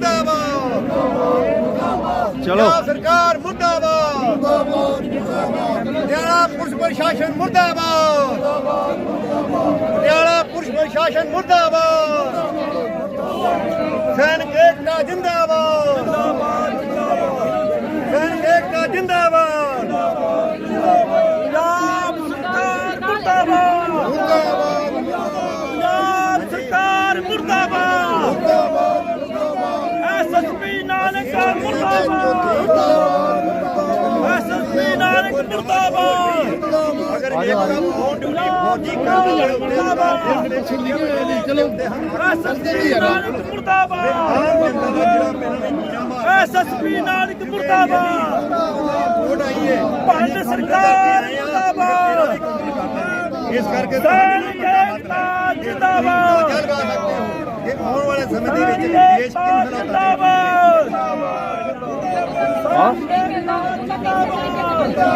ਮੁਰਦਾਬਾਦ। ਚਲੋ। ਸਰਕਾਰ ਮੁਰਦਾਬਾਦ। ਪਟਿਆਲਾ ਪੁਲਿਸ ਪ੍ਰਸ਼ਾਸਨ ਮੁਰਦਾਬਾਦ। ਪਟਿਆਲਾ ਪੁਲਿਸ ਪ੍ਰਸ਼ਾਸਨ ਮੁਰਦਾਬਾਦ। ਸੈਨਿਕ ਏਕਤਾ ਜਿੰਦਾਬਾਦ। ਸੈਨਿਕ ਏਕਤਾ ਜਿੰਦਾਬਾਦ ਪੰਜਾਬ ਸਰਕਾਰ ਮੁਰਦਾਬਾਦ ਪੰਜਾਬ ਸਰਕਾਰ ਮੁਰਦਾਬਾਦ ਐਸਐਸਪੀ ਨਾਨਕ ਮੁਰਦਾਬਾਦ ਐਸਐਸਪੀ ਨਾਨਕ ਮੁਰਦਾਬਾਦ ਅਗਰ ਇੱਕ ਔਨ ਡਿਊਟੀ ਫੌਜੀ ਕਰਨ ਮੁਰਦਾਬਾਦ ਐਸਐਸਪੀ ਨਾਨਕ ਮੁਰਦਾਬਾਦ ਐਸਐਸਪੀ ਨਾਨਕ ਮੁਰਦਾਬਾਦ ਵੋਟ ਆਈ ਹੈ ਭਾਰਤ ਸਰਕਾਰ ਮੁਰਦਾਬਾਦ ਇਸ ਕਰਕੇ ਸੈਨਿਕ ਜਿੰਦਾਬਾਦ ਇਹ ਆਉਣ ਵਾਲੇ ਸਮੇਂ ਦੇ ਵਿੱਚ ਦੇਸ਼ ਕਿੰਨਾ ਦਾ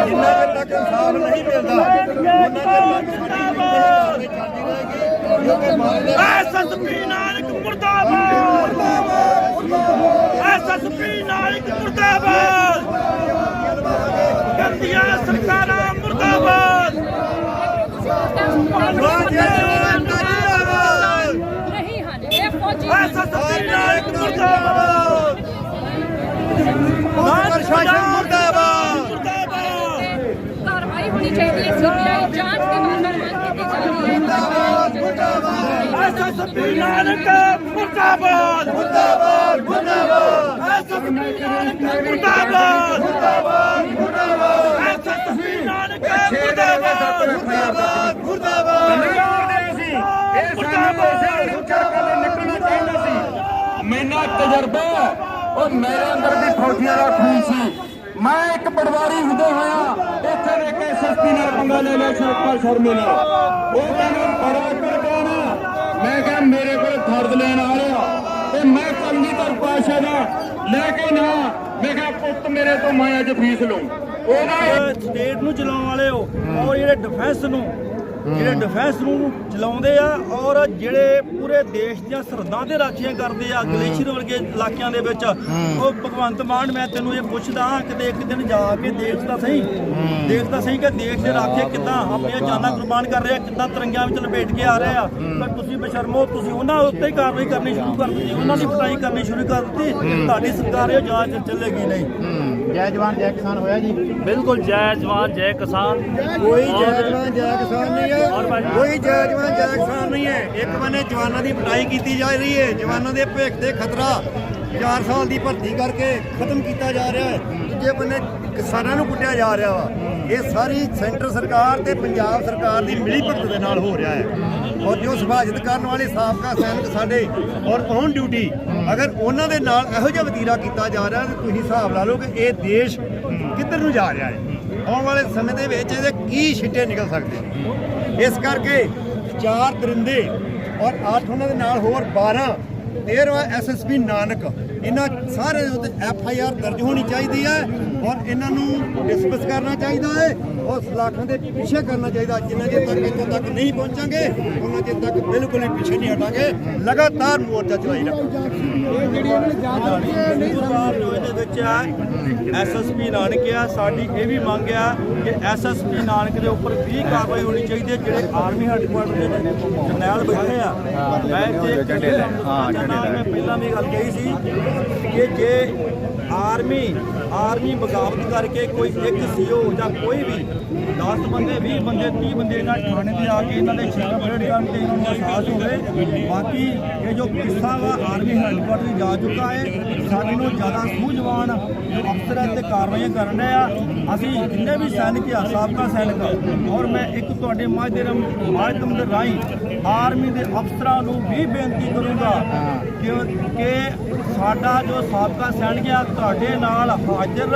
ਜਿੰਨਾ ਚਿਰ ਤੱਕ ਇਨਸਾਫ ਨਹੀਂ ਮਿਲਦਾ ਉਹਨਾਂ ਚਿਰ ਤੱਕ ਸਾਡੀ ਚੱਲਦੀ ਰਹੇਗੀ ਐਸਐਸਪੀ ਨਾਨਕ ਮੁਰਦਾਬਾਦ। ਐਸਐਸਪੀ ਨਾਨਕ ਮੁਰਦਾਬਾਦ। ਗੰਦੀਆਂ ਸਰਕਾਰਾਂ ਮੁਰਦਾਬਾਦ। ਨਹੀਂ ਹਨ ਇਹ ਫੌਜੀ ਐਸਐਸਪੀ ਨਾਨਕ ਮੁਰਦਾਬਾਦ। ਪੁਲਿਸ ਪ੍ਰਸ਼ਾਸਨ ਮੁਰਦਾਬਾਦ। ਮੁਰਦਾਬਾਦ। ਕਾਰਵਾਈ ਹੋਣੀ ਚਾਹੀਦੀ ਹੈ ਸੀਬੀਆਈ ਜਾਂਚ ਦੀ ਵਾਰ-ਵਾਰ ਮੰਗ ਕੀਤੀ ਜਾ ਰਹੀ ਹੈ ਐਸਐਸਪੀ ਨਾਨਕ ਮੁਰਦਾਬਾਦ। ਮੁਰਦਾਬਾਦ ਮੁਰਦਾਬਾਦ। ਐਸਐਸਪੀ ਨਾਨਕ ਮੁਰਦਾਬਾਦ। ਮੁਰਦਾਬਾਦ ਮੁਰਦਾਬਾਦ। ਐਸਐਸਪੀ ਨਾਨਕ ਮੁਰਦਾਬਾਦ। ਮੁਰਦਾਬਾਦ ਮੁਰਦਾਬਾਦ। ਇਹ ਮੁਰਦਾਬਾਦ। ਨਿਕਲਣਾ ਚਾਹੀਦਾ ਸੀ ਮੈਨਾਂ ਤਜਰਬਾ ਉਹ ਮੇਰੇ ਅੰਦਰ ਵੀ ਫੌਜੀਆਂ ਦਾ ਖੂਨ ਸੀ। ਮੈਂ ਇੱਕ ਪਟਵਾਰੀ ਹੁੰਦੇ ਹੋਇਆ ਇੱਥੇ ਦੇ ਕੇ ਐਸਐਸਪੀ ਨਾਲ ਪੰਗਾ ਲੈ ਲਿਆ ਸ਼ਰਪਾ ਸ਼ਰਮੇ ਨਾਲ। ਉਹ ਕਹਿੰਦਾ ਬੜਾ ਕਰ ਗਿਆ ਨਾ ਮੈਂ ਕਿਹਾ ਮੇਰੇ ਕੋਲ ਫਰਜ਼ ਲੈਣ ਆ ਰਿਹਾ। ਤੇ ਮੈਂ ਕਲਗੀ ਧਰ ਪਾਸ਼ਾ ਦਾ ਲੈ ਕੇ ਨਾ ਮੈਂ ਕਿਹਾ ਪੁੱਤ ਮੇਰੇ ਤੋਂ ਮੈਂ ਅੱਜ ਫੀਸ ਲਊ। ਉਹਦਾ ਸਟੇਟ ਨੂੰ ਚਲਾਉਣ ਵਾਲੇ ਹੋ ਔਰ ਜਿਹੜੇ ਡਿਫੈਂਸ ਨੂੰ ਜਿਹੜੇ ਡਿਫੈਂਸ ਨੂੰ ਚਲਾਉਂਦੇ ਆ ਔਰ ਜਿਹੜੇ ਪੂਰੇ ਦੇਸ਼ ਦੀਆਂ ਸਰਹੱਦਾਂ ਤੇ ਰਾਖੀਆਂ ਕਰਦੇ ਆ ਗਲੇਸ਼ੀਅਰ ਵਰਗੇ ਇਲਾਕਿਆਂ ਦੇ ਵਿੱਚ। ਉਹ ਭਗਵੰਤ ਮਾਨ ਮੈਂ ਤੈਨੂੰ ਇਹ ਪੁੱਛਦਾ ਕਿਤੇ ਇੱਕ ਦਿਨ ਜਾ ਕੇ ਦੇਖ ਤਾਂ ਸਹੀ। ਦੇਖ ਤਾਂ ਸਹੀ ਕਿ ਦੇਸ਼ ਦੇ ਰਾਖੇ ਕਿੱਦਾਂ ਆਪਣੀਆਂ ਜਾਨਾਂ ਕੁਰਬਾਨ ਕਰ ਰਹੇ ਆ ਕਿੱਦਾਂ ਤਿਰੰਗਿਆਂ ਵਿੱਚ ਲਪੇਟ ਕੇ ਆ ਰਹੇ। ਆ ਪਰ ਤੁਸੀਂ ਬਸ਼ਰਮੋ ਤੁਸੀਂ ਉਹਨਾਂ ਉੱਤੇ ਹੀ ਕਾਰਵਾਈ ਕਰਨੀ ਸ਼ੁਰੂ ਕਰ ਦਿੱਤੀ ਉਹਨਾਂ ਦੀ ਪਟਾਈ ਕਰਨੀ ਸ਼ੁਰੂ ਕਰ ਦਿੱਤੀ ਤੁਹਾਡੀ ਸਰਕਾਰ ਇਹ ਜਾਂਚ ਚੱਲੇਗੀ ਨਹੀਂ। ਜੈ ਜਵਾਨ ਜੈ ਕਿਸਾਨ ਹੋਇਆ ਜੀ। ਬਿਲਕੁਲ ਜੈ ਜਵਾਨ ਜੈ ਕਿਸਾਨ। ਕੋਈ ਜੈ ਜਵਾਨ ਜੈ ਕਿਸਾਨ ਨਹੀਂ ਹੈ। ਕੋਈ ਜੈ ਜਵਾਨ ਜੈ ਕਿਸਾਨ ਨਹੀਂ ਹੈ। ਇੱਕ ਬੰਨੇ ਜਵਾਨਾਂ ਦੀ ਪਟਾਈ ਕੀਤੀ ਜਾ ਰਹੀ ਹੈ। ਜਵਾਨਾਂ ਦੇ ਭਵਿੱਖ ਤੇ ਖਤਰਾ 4 ਸਾਲ ਦੀ ਭਰਤੀ ਕਰਕੇ ਖਤਮ ਕੀਤਾ ਜਾ ਰਿਹਾ ਹੈ। ਦੂਜੇ ਬੰਨੇ ਕਿਸਾਨਾਂ ਨੂੰ ਕੁੱਟਿਆ ਜਾ ਰਿਹਾ ਵਾ। ਇਹ ਸਾਰੀ ਸੈਂਟਰ ਸਰਕਾਰ ਤੇ ਪੰਜਾਬ ਸਰਕਾਰ ਦੀ ਮਿਲੀ ਭਗਤ ਦੇ ਨਾਲ ਹੋ ਰਿਹਾ ਹੈ। ਔਰ ਜੋ ਸਫਾਜਤ ਕਰਨ ਵਾਲੇ ਸਾਬਕਾ ਸੈਨਿਕ ਸਾਡੇ, ਔਰ ਔਨ ਡਿਊਟੀ ਅਗਰ ਉਹਨਾਂ ਦੇ ਨਾਲ ਇਹੋ ਜਿਹਾ ਵਤੀਰਾ ਕੀਤਾ ਜਾ ਰਿਹਾ ਤਾਂ ਤੁਸੀਂ ਹਿਸਾਬ ਲਾ ਲਓ ਕਿ ਇਹ ਦੇਸ਼ ਕਿੱਧਰ ਨੂੰ ਜਾ ਰਿਹਾ ਹੈ। ਆਉਣ ਵਾਲੇ ਸਮੇਂ ਦੇ ਵਿੱਚ ਇਹਦੇ ਕੀ ਛਿੱਟੇ ਨਿਕਲ ਸਕਦੇ ਇਸ ਕਰਕੇ ਚਾਰ ਦਰਿੰਦੇ ਔਰ ਅੱਠ ਉਹਨਾਂ ਦੇ ਨਾਲ ਹੋਰ 12 13ਵਾਂ ਐਸਐਸਪੀ ਨਾਨਕ, ਇਹਨਾਂ ਸਾਰੇ ਦੇ ਉੱਤੇ ਐਫ ਆਈ ਆਰ ਦਰਜ ਹੋਣੀ ਚਾਹੀਦੀ ਹੈ ਔਰ ਇਹਨਾਂ ਨੂੰ ਡਿਸਕਸ ਕਰਨਾ ਚਾਹੀਦਾ ਹੈ। ਸਲਾਖਾਂ ਦੇ ਪਿੱਛੇ ਕਰਨਾ ਚਾਹੀਦਾ। ਜਿੰਨਾ ਚਿਰ ਤੱਕ ਇੱਥੋਂ ਤੱਕ ਨਹੀਂ ਪਹੁੰਚਾਂਗੇ ਉਹਨਾਂ ਚਿਰ ਤੱਕ ਬਿਲਕੁਲ ਹੀ ਪਿੱਛੇ ਨਹੀਂ ਹਟਾਂਗੇ। ਲਗਾਤਾਰ ਮੋਰਚਾ ਚਲਾਈ ਰੱਖਾਂਗੇ ਸਾਹਿਬ ਜੋ ਇਹਦੇ ਵਿੱਚ ਆ ਐਸਐਸਪੀ ਨਾਨਕ ਆ ਸਾਡੀ ਇਹ ਵੀ ਮੰਗ ਆ ਕਿ ਐਸਐਸਪੀ ਨਾਨਕ ਦੇ ਉੱਪਰ ਵੀ ਕਾਰਵਾਈ ਹੋਣੀ ਚਾਹੀਦੀ ਹੈ ਜਿਹੜੇ ਆਰਮੀ ਹੈੱਡਕੁਆਰਟਰ ਦੇ ਜਰਨੈਲ ਬੈਠੇ ਆ। ਮੈਂ ਇੱਥੇ ਹਾਂ ਮੈਂ ਪਹਿਲਾਂ ਵੀ ਗੱਲ ਕਹੀ ਸੀ ਕਿ ਜੇ ਆਰਮੀ ਆਰਮੀ ਬਗਾਵਤ ਕਰਕੇ ਕੋਈ ਇੱਕ ਸੀਓ ਜਾਂ ਕੋਈ ਵੀ 10 ਬੰਦੇ 20 ਬੰਦੇ 30 ਬੰਦੇ ਇਹਨਾਂ ਥਾਣੇ ਤੇ ਆ ਕੇ ਇਹਨਾਂ ਦੇ ਛੇੜਾ ਪਰੇਡ ਕਰਨ ਤੇ ਇਹਨਾਂ ਨੂੰ ਅਹਿਸਾਸ ਹੋਵੇ। ਬਾਕੀ ਇਹ ਜੋ ਕਿੱਸਾ ਵਾ ਆਰਮੀ ਹੈੱਡਕੁਆਰਟਰ ਹੀ ਜਾ ਚੁੱਕਾ ਹੈ। ਸਾਡੇ ਨੂੰ ਜ਼ਿਆਦਾ ਸੂਝਵਾਨ ਜੋ ਅਫਸਰ ਹੈ ਤੇ ਕਾਰਵਾਈਆਂ ਕਰਨ ਰਹੇ ਆ। ਅਸੀਂ ਜਿੰਨੇ ਵੀ ਸੈਨਿਕ ਆ ਸਾਬਕਾ ਸੈਨਿਕ ਔਰ ਮੈਂ ਇੱਕ ਤੁਹਾਡੇ ਮਾਧਿਅਮ ਮਾਧਿਅਮ ਦੇ ਰਾਹੀਂ ਆਰਮੀ ਦੇ ਅਫਸਰਾਂ ਨੂੰ ਵੀ ਬੇਨਤੀ ਕਰੂੰਗਾ ਕਿ ਸਾਡਾ ਜੋ ਸਾਬਕਾ ਸੈਨਿਕ ਆ ਤੁਹਾਡੇ ਨਾਲ ਹਾਜ਼ਰ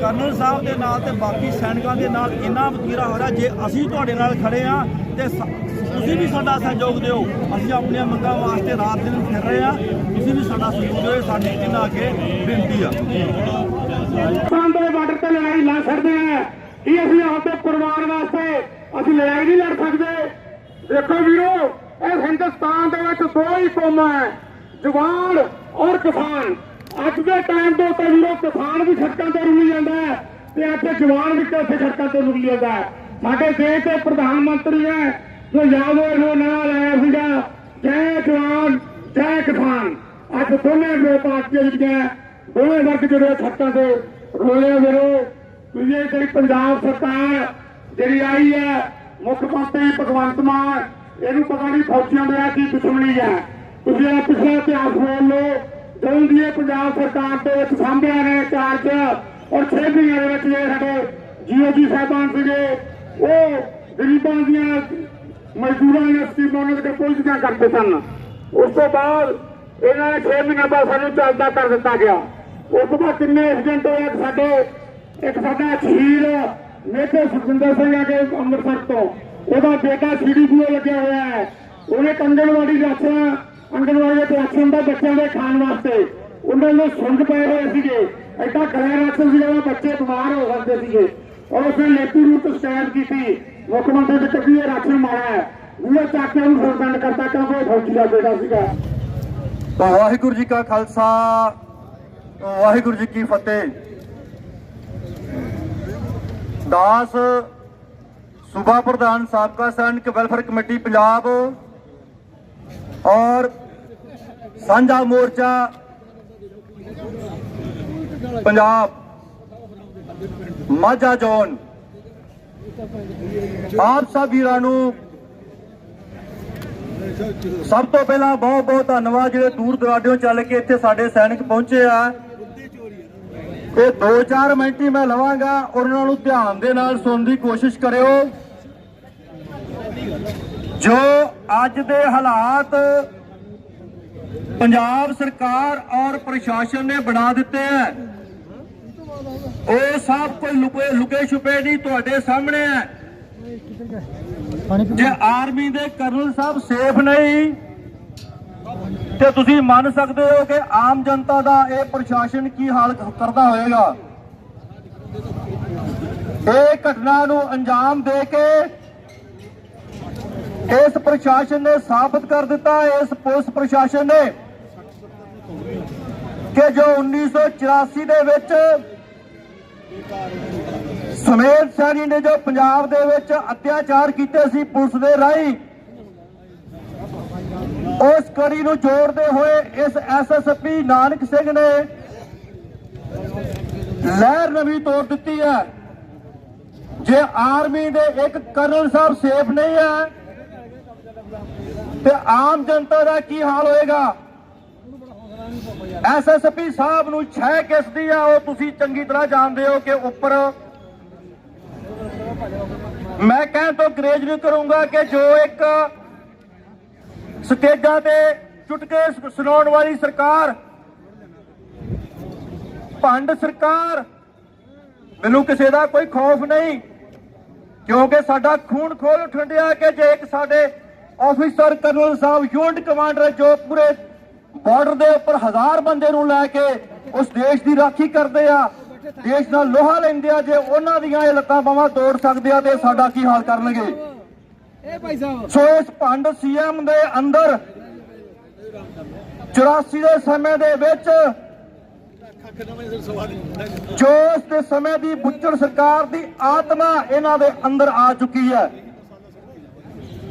ਕਰਨਲ ਸਾਹਿਬ ਦੇ ਨਾਲ ਤੇ ਬਾਕੀ ਸੈਨਿਕਾਂ ਦੇ ਨਾਲ ਇੰਨਾ ਵਤੀਰਾ ਹੋ ਰਿਹਾ ਜੇ ਅਸੀਂ ਤੁਹਾਡੇ ਨਾਲ ਖੜੇ ਆ ਤੇ ਤੁਸੀਂ ਵੀ ਸਾਡਾ ਸਹਿਯੋਗ ਦਿਓ। ਅਸੀਂ ਆਪਣੀਆਂ ਮੰਗਾਂ ਵਾਸਤੇ ਰਾਤ ਦਿਨ ਫਿਰ ਰਹੇ ਆ ਤੁਸੀਂ ਵੀ ਸਾਡਾ ਸਹਿਯੋਗ ਦਿਓ ਸਾਡੀ ਇਹਨਾਂ ਅੱਗੇ ਬੇਨਤੀ ਆ। ਪਾਕਿਸਤਾਨ ਦੇ ਬਾਰਡਰ ਤੇ ਲੜਾਈ ਲੜ ਸਕਦੇ ਆ ਕੀ ਅਸੀਂ ਆਪਦੇ ਪਰਿਵਾਰ ਵਾਸਤੇ ਅਸੀਂ ਲੜਾਈ ਨਹੀਂ ਲੜ ਸਕਦੇ। ਦੇਖੋ ਵੀਰੋ, ਇਹ ਹਿੰਦੁਸਤਾਨ ਦੇ ਵਿੱਚ ਦੋ ਹੀ ਕੌਮਾਂ ਹੈ, ਜਵਾਨ ਔਰ ਕਿਸਾਨ। ਅੱਜ ਦੇ ਟਾਈਮ ਤੋਂ ਉੱਤੇ ਵੀਰੋ ਕਿਸਾਨ ਵੀ ਸੜਕਾਂ ਤੇ ਰੁਲੀ ਜਾਂਦਾ ਹੈ ਤੇ ਇੱਥੇ ਜਵਾਨ ਵੀ ਉੱਥੇ ਸੜਕਾਂ ਤੇ ਰੁਲੀ ਜਾਂਦਾ ਹੈ। ਸਾਡੇ ਦੇਸ਼ ਦੇ ਪ੍ਰਧਾਨ ਮੰਤਰੀ ਹੈ ਜੋ ਯਾਦ ਹੋਏ ਉਹ ਨਾਲ ਆਇਆ ਸੀਗਾ, ਜੈ ਜਵਾਨ, ਜੈ ਕਿਸਾਨ। ਅੱਜ ਦੋਨੇ ਦੋ ਪਾਰਟੀਆਂ ਜਿਹੜੀਆਂ ਦੋਵੇਂ ਵਰਗ ਜਿਹੜੇ ਸੜਕਾਂ ਤੇ ਰੋਲੇ ਵੀਰੋ। ਤੁਸੀਂ ਜਿਹੜੀ ਪੰਜਾਬ ਸਰਕਾਰ ਜਿਹੜੀ ਆਈ ਹੈ, ਮੁੱਖ ਮੰਤਰੀ ਭਗਵੰਤ ਮਾਨ, ਇਹਨੂੰ ਪਤਾ ਨਹੀਂ ਫੌਜੀਆਂ ਦੇ ਆ ਕੀ ਦੁਸ਼ਮਣੀ ਹੈ। ਤੁਸੀਂ ਇਹ ਪਿਛਲਾ ਇਤਿਹਾਸ ਬੋਲ ਲਓ। ਜਦੋਂ ਦੀ ਪੰਜਾਬ ਸਰਕਾਰ ਦੇ ਵਿੱਚ ਸਾਂਭਿਆ ਨੇ ਚਾਰਜ, ਔਰ ਛੇ ਮਹੀਨਿਆਂ ਦੇ ਵਿੱਚ ਜਿਹੜੇ ਸਾਡੇ ਜੀਓ ਜੀ ਸਾਹਿਬਾਨ ਸੀਗੇ, ਉਹ ਗਰੀਬਾਂ ਦੀਆਂ ਮਜ਼ਦੂਰਾਂ ਦੀਆਂ ਸਕੀਮਾਂ ਉਹਨਾਂ ਦੇ ਕੋਈ ਚੀਜ਼ਾਂ ਕਰਦੇ ਸਨ। ਉਸ ਤੋਂ ਬਾਅਦ ਇਹਨਾਂ ਨੇ 6 ਮਹੀਨੇ ਬਾਅਦ ਸਾਨੂੰ ਚੱਲਦਾ ਕਰ ਦਿੱਤਾ ਗਿਆ। ਉਸ ਤੋਂ ਬਾਅਦ ਕਿੰਨੇ ਐਕਸੀਡੈਂਟ ਹੋਏ ਸਾਡੇ? ਇੱਕ ਸਾਡਾ ਸ਼ਹੀਦ ਮੇਜਰ ਸੁਖਿੰਦਰ ਸਿੰਘ ਆ ਕੇ ਅੰਮ੍ਰਿਤਸਰ ਤੋਂ। ਉਹਦਾ ਬੇਟਾ ਸ਼ੀਡੀ ਸੀਡੀਪੀਓ ਲੱਗਿਆ ਹੋਇਆ ਹੈ। ਉਹਨੇ ਕੰਗਣਵਾੜੀ ਰਾਸ਼ਨ ਅੰਗਨਵਾੜੀ ਦੇ ਰਾਸ਼ਨ ਦਾ ਬੱਚਿਆਂ ਦੇ ਖਾਣ ਵਾਸਤੇ। ਉਹਨਾਂ ਨੂੰ ਸੁੰਗ ਪਏ ਹੋਏ ਸੀਗੇ। ਐਡਾ ਗਲਾ ਰਾਸ਼ਨ ਸੀਗਾ ਬੱਚੇ ਬਿਮਾਰ ਹੋ ਸਕਦੇ ਸੀਗੇ। ਔਰ ਉਸਨੇ ਲੇਪੀ ਰੂਟ ਤੋਂ ਕੀਤੀ। ਮੁੱਖ ਮੰਤਰੀ ਦੇ ਕੱਢੀ ਇਹ ਰਾਸ਼ਨ ਮਾਰਾ ਹੈ। ਉਹ ਚੱਕ ਕੇ ਉਹਨੂੰ ਸਸਪੈਂਡ ਕਰਤਾ ਕਿਉਂਕਿ ਉਹ ਫੌਜੀ ਦਾ ਬੇਟਾ ਸੀਗਾ। ਤਾਂ ਵਾਹਿਗੁਰੂ ਜੀ ਕਾ ਖਾਲਸਾ। ਵਾਹਿਗੁਰੂ ਜੀ ਕੀ ਫਤਿਹ। ਦਾਸ ਸੂਬਾ ਪ੍ਰਧਾਨ ਸਾਬਕਾ ਸੈਨਿਕ ਵੈਲਫੇਅਰ ਕਮੇਟੀ ਪੰਜਾਬ ਔਰ ਸਾਂਝਾ ਮੋਰਚਾ ਪੰਜਾਬ ਮਾਝਾ ਜ਼ੋਨ ਆਪ ਸਭ ਵੀਰਾਂ ਨੂੰ ਸਭ ਤੋਂ ਪਹਿਲਾਂ ਬਹੁਤ ਬਹੁਤ ਧੰਨਵਾਦ ਜਿਹੜੇ ਦੂਰ ਦਰਾਡਿਓਂ ਚੱਲ ਕੇ ਇੱਥੇ ਸਾਡੇ ਸੈਨਿਕ ਪਹੁੰਚੇ ਆ। ਇਹ 2-4 ਮਿੰਟ ਹੀ ਮੈਂ ਲਵਾਂਗਾ ਔਰ ਉਹਨਾਂ ਨੂੰ ਧਿਆਨ ਦੇ ਨਾਲ ਸੁਣਨ ਦੀ ਕੋਸ਼ਿਸ਼ ਕਰਿਓ। ਜੋ ਅੱਜ ਦੇ ਹਾਲਾਤ ਪੰਜਾਬ ਸਰਕਾਰ ਔਰ ਪ੍ਰਸ਼ਾਸਨ ਨੇ ਬਣਾ ਦਿੱਤੇ ਹੈ, ਉਹ ਸਭ ਕੋਈ ਲੁਕੇ ਲੁਕੇ ਛੁਪੇ ਨਹੀਂ ਤੁਹਾਡੇ ਸਾਹਮਣੇ ਹੈ। ਜੇ ਆਰਮੀ ਦੇ ਕਰਨਲ ਸਾਹਿਬ ਸੇਫ ਨਹੀਂ, ਤੇ ਤੁਸੀਂ ਮੰਨ ਸਕਦੇ ਹੋ ਕਿ ਆਮ ਜਨਤਾ ਦਾ ਇਹ ਪ੍ਰਸ਼ਾਸਨ ਕੀ ਹਾਲ ਕਰਦਾ ਹੋਏਗਾ? ਇਹ ਘਟਨਾ ਨੂੰ ਅੰਜਾਮ ਦੇ ਕੇ ਇਸ ਪ੍ਰਸ਼ਾਸਨ ਨੇ ਸਾਬਤ ਕਰ ਦਿੱਤਾ, ਇਸ ਪੁਲਿਸ ਪ੍ਰਸ਼ਾਸਨ ਨੇ ਕਿ ਜੋ 1984 ਦੇ ਵਿੱਚ ਸੁਮੇਧ ਸੈਣੀ ਨੇ ਜੋ ਪੰਜਾਬ ਦੇ ਵਿੱਚ ਅਤਿਆਚਾਰ ਕੀਤੇ ਸੀ ਪੁਲਿਸ ਦੇ ਰਾਹੀਂ, ਉਸ ਕੜੀ ਨੂੰ ਜੋੜਦੇ ਹੋਏ ਇਸ ਐਸਐਸਪੀ ਨਾਨਕ ਸਿੰਘ ਨੇ ਲਹਿਰ ਨਵੀਂ ਤੋੜ ਦਿੱਤੀ ਹੈ। ਜੇ ਆਰਮੀ ਦੇ ਇੱਕ ਕਰਨਲ ਸਾਹਿਬ ਸੇਫ ਨਹੀਂ ਹੈ ਤੇ ਆਮ ਜਨਤਾ ਦਾ ਕੀ ਹਾਲ ਹੋਏਗਾ? ਐਸਐਸਪੀ ਸਾਹਿਬ ਨੂੰ ਛੇ ਕਿਸ ਦੀ ਆ, ਉਹ ਤੁਸੀਂ ਚੰਗੀ ਤਰ੍ਹਾਂ ਜਾਣਦੇ ਹੋ ਕਿ ਉੱਪਰ। ਮੈਂ ਕਹਿਣ ਤੋਂ ਗਰੇਜ ਨਹੀਂ ਕਰੂੰਗਾ ਕਿ ਜੋ ਇੱਕ ਸਟੇਜਾਂ ਤੇ ਚੁਟਕੇ ਸੁਣਾਉਣ ਵਾਲੀ ਸਰਕਾਰ, ਭੰਡ ਸਰਕਾਰ, ਮੈਨੂੰ ਕਿਸੇ ਦਾ ਕੋਈ ਖੌਫ ਨਹੀਂ, ਕਿਉਂਕਿ ਸਾਡਾ ਖੂਨ ਖੋਲ ਠੰਡਿਆ ਕਿ ਜੇ ਇੱਕ ਸਾਡੇ ਆਫੀਸਰ ਕਰਨਲ ਸਾਹਿਬ ਯੂਨਿਟ ਕਮਾਂਡਰ ਜੋ ਪੂਰੇ ਬਾਰਡਰ ਦੇ ਉੱਪਰ ਹਜ਼ਾਰ ਬੰਦੇ ਨੂੰ ਲੈ ਕੇ ਉਸ ਦੇਸ਼ ਦੀ ਰਾਖੀ ਕਰਦੇ ਆ। ਦੇਸ਼ ਨਾਲ ਲੋਹਾ ਲੈਂਦੇ ਆ ਜੇ ਉਹਨਾਂ ਦੀਆਂ ਇਹ ਲੱਤਾਂ ਬਾਹਾਂ ਤੋੜ ਸਕਦੇ ਆ ਤੇ ਸਾਡਾ ਕੀ ਹਾਲ ਕਰਨਗੇ? ਸੋ ਇਸ ਭੰਡ ਸੀਐਮ ਦੇ ਅੰਦਰ 84 ਦੇ ਸਮੇਂ ਦੇ ਵਿੱਚ ਜੋ ਉਸ ਦੇ ਸਮੇਂ ਦੀ ਬੁੱਚੜ ਸਰਕਾਰ ਦੀ ਆਤਮਾ ਇਹਨਾਂ ਦੇ ਅੰਦਰ ਆ ਚੁੱਕੀ ਹੈ।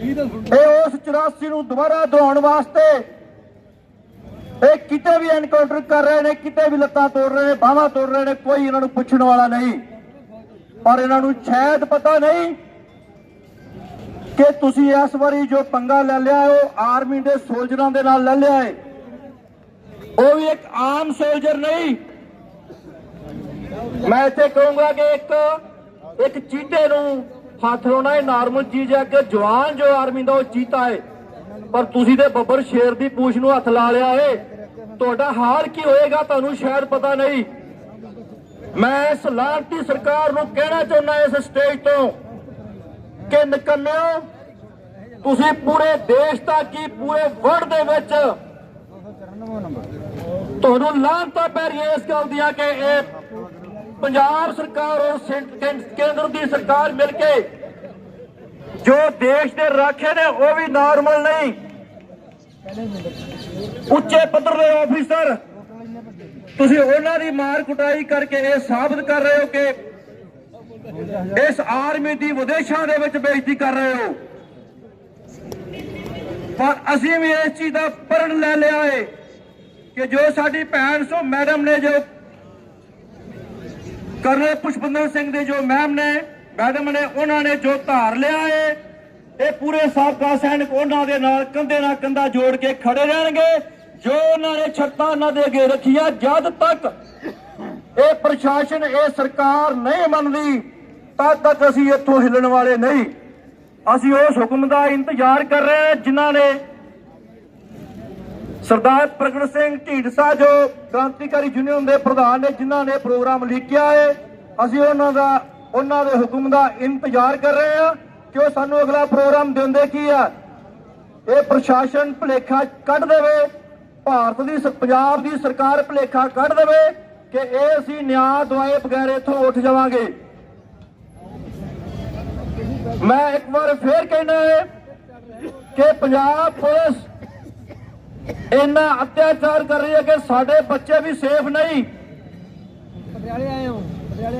ਇਹ ਉਸ 84 ਨੂੰ ਦੁਬਾਰਾ ਦੁਹਰਾਉਣ ਵਾਸਤੇ ਇਹ ਕਿਤੇ ਵੀ ਐਨਕਾਊਂਟਰ ਕਰ ਰਹੇ ਨੇ, ਕਿਤੇ ਵੀ ਲੱਤਾਂ ਤੋੜ ਰਹੇ ਨੇ, ਬਾਹਾਂ ਤੋੜ ਰਹੇ ਨੇ, ਕੋਈ ਇਹਨਾਂ ਨੂੰ ਪੁੱਛਣ ਵਾਲਾ ਨਹੀਂ। ਪਰ ਇਹਨਾਂ ਨੂੰ ਸ਼ਾਇਦ ਪਤਾ ਨਹੀਂ ਕਿ ਤੁਸੀਂ ਇਸ ਵਾਰੀ ਜੋ ਪੰਗਾ ਲੈ ਲਿਆ ਉਹ ਆਰਮੀ ਦੇ ਸੋਲਜਰਾਂ ਦੇ ਨਾਲ ਲੈ ਲਿਆ ਹੈ। ਉਹ ਵੀ ਇੱਕ ਆਮ ਸੋਲਜਰ ਨਹੀਂ। ਮੈਂ ਇੱਥੇ ਕਹੂੰਗਾ ਕਿ ਇੱਕ ਇੱਕ ਚੀਤੇ ਨੂੰ ਹੱਥ ਲਾਉਣਾ ਇਹ ਨਾਰਮਲ ਚੀਜ਼ ਹੈ ਕਿ ਜਵਾਨ ਜੋ ਆਰਮੀ ਦਾ ਉਹ ਚੀਤਾ ਹੈ ਪਰ ਤੁਸੀਂ ਤੇ ਬੱਬਰ ਸ਼ੇਰ ਦੀ ਪੂਛ ਨੂੰ ਹੱਥ ਲਾ ਲਿਆ ਏ ਤੁਹਾਡਾ ਹਾਲ ਕੀ ਹੋਏਗਾ ਤੁਹਾਨੂੰ ਸ਼ਾਇਦ ਪਤਾ ਨਹੀਂ ਮੈਂ ਇਸ ਲਾਂਤੀ ਸਰਕਾਰ ਨੂੰ ਕਹਿਣਾ ਚਾਹੁੰਦਾ ਇਸ ਸਟੇਜ ਤੋਂ ਕਿ ਨਿਕੰਮਿਓ ਤੁਸੀਂ ਪੂਰੇ ਦੇਸ਼ ਦਾ ਕੀ ਪੂਰੇ ਵਰਲਡ ਦੇ ਵਿੱਚ ਤੁਹਾਨੂੰ ਲਾਂਤਾਂ ਪੈ ਰਹੀ ਹੈ ਇਸ ਗੱਲ ਦੀਆਂ ਕਿ ਇਹ ਪੰਜਾਬ ਸਰਕਾਰ ਔਰ ਕੇਂਦਰ ਦੀ ਸਰਕਾਰ ਮਿਲ ਕੇ ਜੋ ਦੇਸ਼ ਦੇ ਰਾਖੇ ਨੇ, ਉਹ ਵੀ ਨਾਰਮਲ ਨਹੀਂ। ਉੱਚੇ ਪੱਧਰ ਦੇ ਆਫੀਸਰ ਤੁਸੀਂ ਉਹਨਾਂ ਦੀ ਮਾਰ ਕੁਟਾਈ ਕਰਕੇ ਇਹ ਸਾਬਤ ਕਰ ਰਹੇ ਹੋ ਕਿ ਇਸ ਆਰਮੀ ਦੀ ਵਿਦੇਸ਼ਾਂ ਦੇ ਵਿੱਚ ਬੇਇੱਜ਼ਤੀ ਕਰ ਰਹੇ ਹੋ। ਪਰ ਅਸੀਂ ਵੀ ਇਸ ਚੀਜ਼ ਦਾ ਪਰਣ ਲੈ ਲਿਆ ਏ ਕਿ ਜੋ ਸਾਡੀ ਭੈਣ ਸੋ ਮੈਡਮ ਨੇ ਜੋ ਕਰਨਲ ਪੁਸ਼ਪਿੰਦਰ ਸਿੰਘ ਦੇ ਜੋ ਮੈਮ ਨੇ, ਮੈਡਮ ਨੇ, ਉਹਨਾਂ ਨੇ ਜੋ ਧਾਰ ਲਿਆ ਏ, ਇਹ ਪੂਰੇ ਸਾਬਕਾ ਸੈਨਿਕ ਉਹਨਾਂ ਦੇ ਨਾਲ ਕੰਧੇ ਨਾਲ ਕੰਧਾ ਜੋੜ ਕੇ ਖੜੇ ਰਹਿਣਗੇ। ਜੋ ਉਹਨਾਂ ਨੇ ਛੱਤਾਂ ਉਹਨਾਂ ਦੇ ਅੱਗੇ ਰੱਖੀਆਂ, ਜਦ ਤੱਕ ਇਹ ਪ੍ਰਸ਼ਾਸਨ, ਇਹ ਸਰਕਾਰ ਨਹੀਂ ਮੰਨਦੀ, ਤਦ ਤੱਕ ਅਸੀਂ ਇੱਥੋਂ ਹਿੱਲਣ ਵਾਲੇ ਨਹੀਂ। ਅਸੀਂ ਉਸ ਹੁਕਮ ਦਾ ਇੰਤਜ਼ਾਰ ਕਰ ਰਹੇ ਹਾਂ, ਜਿਨ੍ਹਾਂ ਨੇ ਸਰਦਾਰ ਪ੍ਰਗਟ ਸਿੰਘ ਢੀਂਡਸਾ ਜੋ ਕ੍ਰਾਂਤੀਕਾਰੀ ਯੂਨੀਅਨ ਦੇ ਪ੍ਰਧਾਨ ਨੇ, ਜਿਨ੍ਹਾਂ ਨੇ ਪ੍ਰੋਗਰਾਮ ਲਿਖਿਆ ਹੈ ਅਸੀਂ ਉਹਨਾਂ ਦਾ, ਉਹਨਾਂ ਦੇ ਹੁਕਮ ਦਾ ਇੰਤਜ਼ਾਰ ਕਰ ਰਹੇ ਹਾਂ ਕਿ ਉਹ ਸਾਨੂੰ ਅਗਲਾ ਪ੍ਰੋਗਰਾਮ ਦਿੰਦੇ ਕੀ ਆ। ਇਹ ਪ੍ਰਸ਼ਾਸਨ ਭੁਲੇਖਾ ਕੱਢ ਦੇਵੇ, ਭਾਰਤ ਦੀ ਪੰਜਾਬ ਦੀ ਸਰਕਾਰ ਭੁਲੇਖਾ ਕੱਢ ਦੇਵੇ ਕਿ ਇਹ ਅਸੀਂ ਨਿਆਂ ਦਵਾਏ ਬਗੈਰ ਇੱਥੋਂ ਉੱਠ ਜਾਵਾਂਗੇ। ਮੈਂ ਇੱਕ ਵਾਰ ਫੇਰ ਕਹਿਣਾ ਹੈ ਕਿ ਪੰਜਾਬ ਪੁਲਿਸ ਇੰਨਾ ਅਤਿਆਚਾਰ ਕਰ ਰਹੀ ਹੈ ਕਿ ਸਾਡੇ ਬੱਚੇ ਵੀ ਸੇਫ ਨਹੀਂ।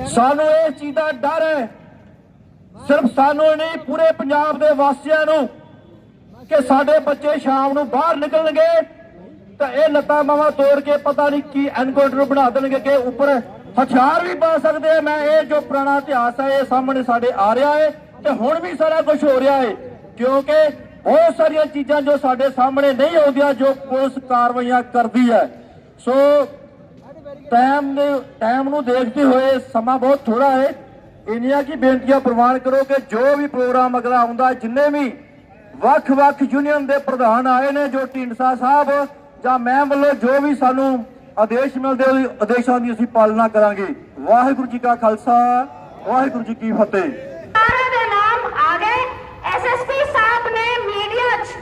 ਸਾਨੂੰ ਇਸ ਚੀਜ਼ ਦਾ ਡਰ ਹੈ। ਸਿਰਫ ਸਾਨੂੰ ਨਹੀਂ ਪੂਰੇ ਪੰਜਾਬ ਦੇ ਵਾਸੀਆਂ ਨੂੰ ਕਿ ਸਾਡੇ ਬੱਚੇ ਸ਼ਾਮ ਨੂੰ ਬਾਹਰ ਨਿਕਲਣਗੇ ਤਾਂ ਇਹ ਲੱਤਾਂ ਬਾਹਾਂ ਤੋੜ ਕੇ ਪਤਾ ਨਹੀਂ ਕੀ ਐਨਕਾਊਂਟਰ ਬਣਾ ਦੇਣਗੇ ਕਿ ਉੱਪਰ ਹਥਿਆਰ ਵੀ ਪਾ ਸਕਦੇ ਆ। ਮੈਂ ਇਹ ਜੋ ਪੁਰਾਣਾ ਇਤਿਹਾਸ ਹੈ ਇਹ ਸਾਹਮਣੇ ਸਾਡੇ ਆ ਰਿਹਾ ਹੈ ਤੇ ਹੁਣ ਵੀ ਸਾਰਾ ਕੁਝ ਹੋ ਰਿਹਾ ਹੈ। ਕਿਉਂਕਿ ਬਹੁਤ ਸਾਰੀਆਂ ਚੀਜ਼ਾਂ ਜੋ ਸਾਡੇ ਸਾਹਮਣੇ ਨਹੀਂ ਆਉਂਦੀਆਂ, ਜੋ ਪੁਲਿਸ ਕਾਰਵਾਈਆਂ ਕਰਦੀ ਹੈ। ਸੋ ਟਾਈਮ ਦੇ ਟਾਈਮ ਨੂੰ ਦੇਖਦੇ ਹੋਏ ਸਮਾਂ ਬਹੁਤ ਥੋੜਾ ਹੈ। ਇੰਨੀਆਂ ਕੀ ਬੇਨਤੀਆਂ ਪ੍ਰਵਾਨ ਕਰੋ ਕਿ ਜੋ ਵੀ ਪ੍ਰੋਗਰਾਮ ਅਗਲਾ ਆਉਂਦਾ, ਜਿੰਨੇ ਵੀ ਵੱਖ-ਵੱਖ ਯੂਨੀਅਨ ਦੇ ਪ੍ਰਧਾਨ ਆਏ ਨੇ, ਜੋ ਢੀਂਡਸਾ ਸਾਹਿਬ ਜਾਂ ਮੈਂ ਵੱਲੋਂ ਜੋ ਵੀ ਸਾਨੂੰ ਆਦੇਸ਼ ਮਿਲਦੇ ਉਹਦੀ ਆਦੇਸ਼ਾਂ ਦੀ ਅਸੀਂ ਪਾਲਣਾ ਕਰਾਂਗੇ। ਵਾਹਿਗੁਰੂ ਜੀ ਕਾ ਖਾਲਸਾ, ਵਾਹਿਗੁਰੂ ਜੀ ਕੀ ਫਤਿਹ ਸਾਰੇ ਦੇ ਨਾਮ ਆ ਗਏ ਐਸਐਸਪੀ ਸਾਹਿਬ ਨੇ ਮੀਡੀਆ 'ਚ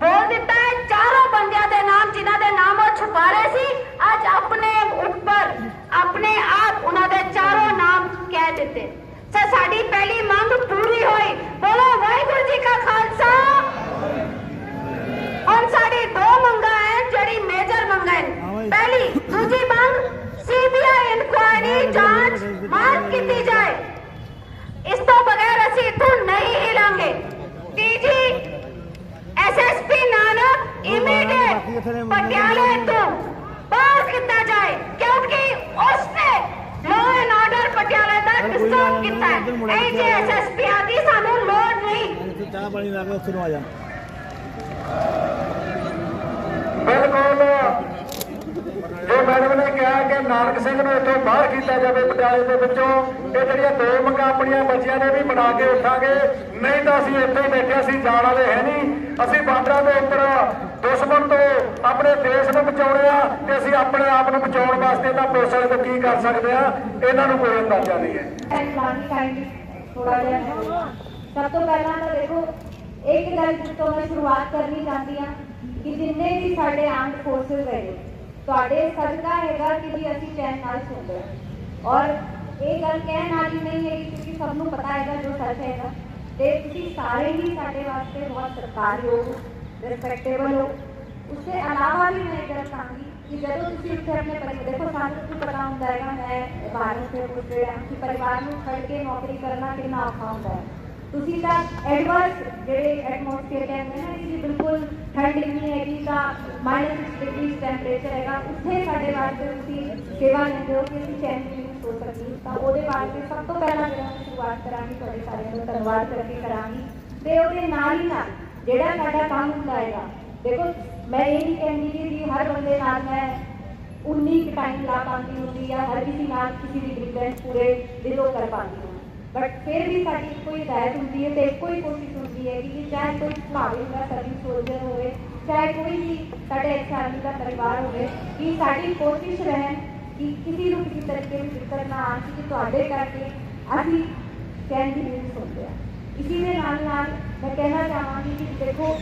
ਬੋਲ ਦਿੱਤਾ ਹੈ ਚਾਰੋਂ ਬੰਦਿਆਂ ਦੇ ਨਾਮ ਜਿਨ੍ਹਾਂ ਦੇ ਨਾਮ ਉਹ ਛੁਪਾ ਰਹੇ ਸੀ ਅੱਜ ਆਪਣੇ ਉੱਪਰ ਆਪਣੇ ਆਪ ਉਹਨਾਂ ਦੇ ਚਾਰੋਂ ਨਾਮ ਕਹਿ ਦਿੱਤੇ। ਸੋ ਸਾਡੀ ਪਹਿਲੀ ਮੰਗ ਪੂਰੀ ਹੋਈ। ਬੋਲੋ ਵਾਹਿਗੁਰੂ ਜੀ ਕਾ ਖਾਲਸਾ। ਹੁਣ ਸਾਡੀ ਦੋ ਮੰਗਾਂ ਹੈ ਜਿਹੜੀ ਮੇਜਰ ਮੰਗਾਂ ਹੈ ਪਹਿਲੀ ਦੂਜੀ ਮੰਗ ਸੀਬੀਆਈ ਇਨਕੁਆਇਰੀ ਜਾਂਚ ਮਾਰ ਕੀਤੀ ਜਾਏ। ਇਸ ਤੋਂ ਬਗੈਰ ਅਸੀਂ ਇੱਥੋਂ ਨਹੀਂ ਹਿਲਾਂਗੇ। ਤੀਜੀ ਐਸਐਸਪੀ ਨਾਨਕ ਇਮੀਡੀਏਟ ਪਟਿਆਲੇ ਤੋਂ ਬਾਹਰ ਕੀਤਾ ਜਾਏ ਕਿਉਂਕਿ ਉਸਨੇ ਲਾਅ ਐਂਡ ਆਰਡਰ ਪਟਿਆਲੇ ਦਾ ਡਿਸਟਰਬ ਕੀਤਾ ਹੈ। ਇਹ ਜੇ ਐਸਐਸਪੀ ਆਦੀ ਸਾਨੂੰ ਲੋੜ ਨਹੀਂ। ਚਾਹ ਪਾਣੀ ਲਾ ਕੇ ਉੱਥੇ ਨੂੰ ਆ ਜਾ। ਬਿਲਕੁਲ। ਜੋ ਮੈਡਮ ਨੇ ਕਿਹਾ ਕਿ ਨਾਨਕ ਸਿੰਘ ਨੂੰ ਇੱਥੋਂ ਬਾਹਰ ਕੀਤਾ ਜਾਵੇ ਪਟਿਆਲੇ ਦੇ ਵਿੱਚੋਂ ਇਹ ਜਿਹੜੀਆਂ ਦੋ ਮੰਗਾਂ ਆਪਣੀਆਂ ਬੱਚਿਆਂ ਨੇ ਵੀ ਬਣਾ ਕੇ ਉੱਠਾਂਗੇ ਨਹੀਂ ਤਾਂ ਅਸੀਂ ਇੱਥੇ ਹੀ ਬੈਠੇ ਅਸੀਂ ਜਾਣ ਵਾਲੇ ਹੈ ਨਹੀਂ। ਅਸੀਂ ਬਾਰਡਰਾਂ ਦੇ ਉੱਪਰ ਦੁਸ਼ਮਣ ਤੋਂ ਆਪਣੇ ਦੇਸ਼ ਨੂੰ ਬਚਾਉਣੇ ਆ ਤੇ ਅਸੀਂ ਆਪਣੇ ਆਪ ਨੂੰ ਬਚਾਉਣ ਵਾਸਤੇ ਤਾਂ ਪੁਲਿਸ ਵਾਲੇ ਤੋਂ ਕੀ ਕਰ ਸਕਦੇ ਆ? ਇਹਨਾਂ ਨੂੰ ਕੋਈ ਅੰਦਾਜ਼ਾ ਨਹੀਂ ਹੈ। ਇਸਲਾਮੀ ਸਾਈਡ ਥੋੜਾ ਜਿਹਾ। ਸਭ ਤੋਂ ਪਹਿਲਾਂ ਤਾਂ ਦੇਖੋ, ਇੱਕ ਗੱਲ ਜਿਸ ਤੋਂ ਮੈਂ ਸ਼ੁਰੂਆਤ ਕਰਨੀ ਚਾਹੁੰਦੀ ਹਾਂ ਕਿ ਜਿੰਨੇ ਵੀ ਸਾਡੇ ਆਰਮਡ ਫੋਰਸਸ ਹੈਗੇ, ਤੁਹਾਡੇ ਸਦਕਾ ਹੈਗਾ ਕਿ ਵੀ ਅਸੀਂ ਚੈਨ ਨਾਲ ਸੁਣਦੇ ਹਾਂ। ਔਰ ਇਹ ਗੱਲ ਕਹਿਣ ਵਾਲੀ ਨਹੀਂ ਹੈ ਕਿਉਂਕਿ ਸਭ ਨੂੰ ਪਤਾ ਹੈਗਾ ਜੋ ਸੱਚ ਹੈਗਾ। ਤੇ ਤੁਸੀਂ ਸਾਰੇ ਹੀ ਸਾਡੇ ਵਾਸਤੇ ਬਹੁਤ ਸਤਿਕਾਰਯੋਗ ਰਿਸਪੈਕਟੇਬਲ ਹੋ ਉਸਦੇ ਇਲਾਵਾ ਵੀ ਮੈਂ ਇਹ ਗੱਲ ਕਹਾਂਗੀ ਕਿ ਜਦੋਂ ਤੁਸੀਂ ਇੱਥੇ ਆਪਣੇ ਪਰਿਵਾਰ ਦੇਖੋ ਸਾਨੂੰ ਕੀ ਪਤਾ ਹੁੰਦਾ ਹੈਗਾ ਮੈਂ ਭਾਰਤ ਦੇ ਪੁੱਤਰ ਹਾਂ ਕਿ ਪਰਿਵਾਰ ਨੂੰ ਛੱਡ ਕੇ ਨੌਕਰੀ ਕਰਨਾ ਕਿੰਨਾ ਔਖਾ ਹੁੰਦਾ ਹੈ ਤੁਸੀਂ ਤਾਂ ਐਡਵਾਂਸ ਜਿਹੜੇ ਐਟਮੋਸਫੀਅਰ ਕਹਿੰਦੇ ਨੇ ਕਿ ਬਿਲਕੁਲ ਠੰਡ ਨਹੀਂ ਹੈਗੀ ਤਾਂ ਮਾਈਨਸ ਡਿਗਰੀ ਟੈਂਪਰੇਚਰ ਹੈਗਾ ਉੱਥੇ ਸਾਡੇ ਵਾਸਤੇ ਤੁਸੀਂ ਸੇਵਾ ਲੈਂਦੇ ਹੋ ਕਿ ਅਸੀਂ ਚੈਨ ਦੀ ਸੋ ਸਕੀਏ ਤਾਂ ਉਹਦੇ ਵਾਸਤੇ ਸਭ ਤੋਂ ਪਹਿਲਾਂ ਜਿਹੜਾ ਮੈਂ ਸ਼ੁਰੂਆਤ ਕਰਾਂਗੀ ਤੁਹਾਡੇ ਸਾਰਿਆਂ ਦਾ ਧੰਨਵਾਦ ਕਰਕੇ ਕਰਾਂਗੀ ਤੇ ਉਹਦੇ ਨਾਲ ਹੀ ਨਾਲ ਜਿਹੜਾ ਸਾਡਾ ਕੰਮ ਹੁੰਦਾ ਹੈਗਾ ਦੇਖੋ, ਮੈਂ ਇਹ ਨਹੀਂ ਕਹਿੰਦੀ ਕਿ ਹਰ ਬੰਦੇ ਨਾਲ ਮੈਂ ਉਨੀ ਟਾਈਮ ਲਾ ਪਾਉਂਦੀ ਹੁੰਦੀ ਜਾਂ ਹਰ ਕਿਸੇ ਨਾਲ ਕਿਸੇ ਦੀ ਗ੍ਰੀਵੈਂਸ ਪੂਰੇ ਦਿਲੋਂ ਕਰ ਪਾਉਂਦੀ ਹਾਂ ਬਟ ਫਿਰ ਵੀ ਸਾਡੀ ਇੱਕੋ ਹਦਾਇਤ ਹੁੰਦੀ ਹੈ ਤੇ ਇੱਕੋ ਕੋਸ਼ਿਸ਼ ਹੁੰਦੀ ਹੈ ਕਿ ਚਾਹੇ ਕੋਈ ਭਾਵੇਂ ਦਾ ਸਰਵਿਸ ਸੋਲਜਰ ਹੋਵੇ, ਚਾਹੇ ਕੋਈ ਵੀ ਸਾਡੇ ਐਕਸਾਮੀ ਦਾ ਪਰਿਵਾਰ ਹੋਵੇ, ਕਿ ਸਾਡੀ ਕੋਸ਼ਿਸ਼ ਰਹੇ ਕਿ ਕਿਸੇ ਨੂੰ ਕਿਸੇ ਤਰੀਕੇ ਦੀ ਦਿੱਕਤ ਨਾ ਆਵੇ ਕਿ ਤੁਹਾਡੇ ਕਰਕੇ ਅਸੀਂ ਚੈਨ ਦੀ ਨੀਂਦ ਸੌਂਦੇ ਹਾਂ ਇਸੀ ਦੇ ਨਾਲ ਨਾਲ ਮੈਂ ਕਹਿਣਾ ਚਾਹਾਂਗੀ ਕਿ ਦੇਖੋ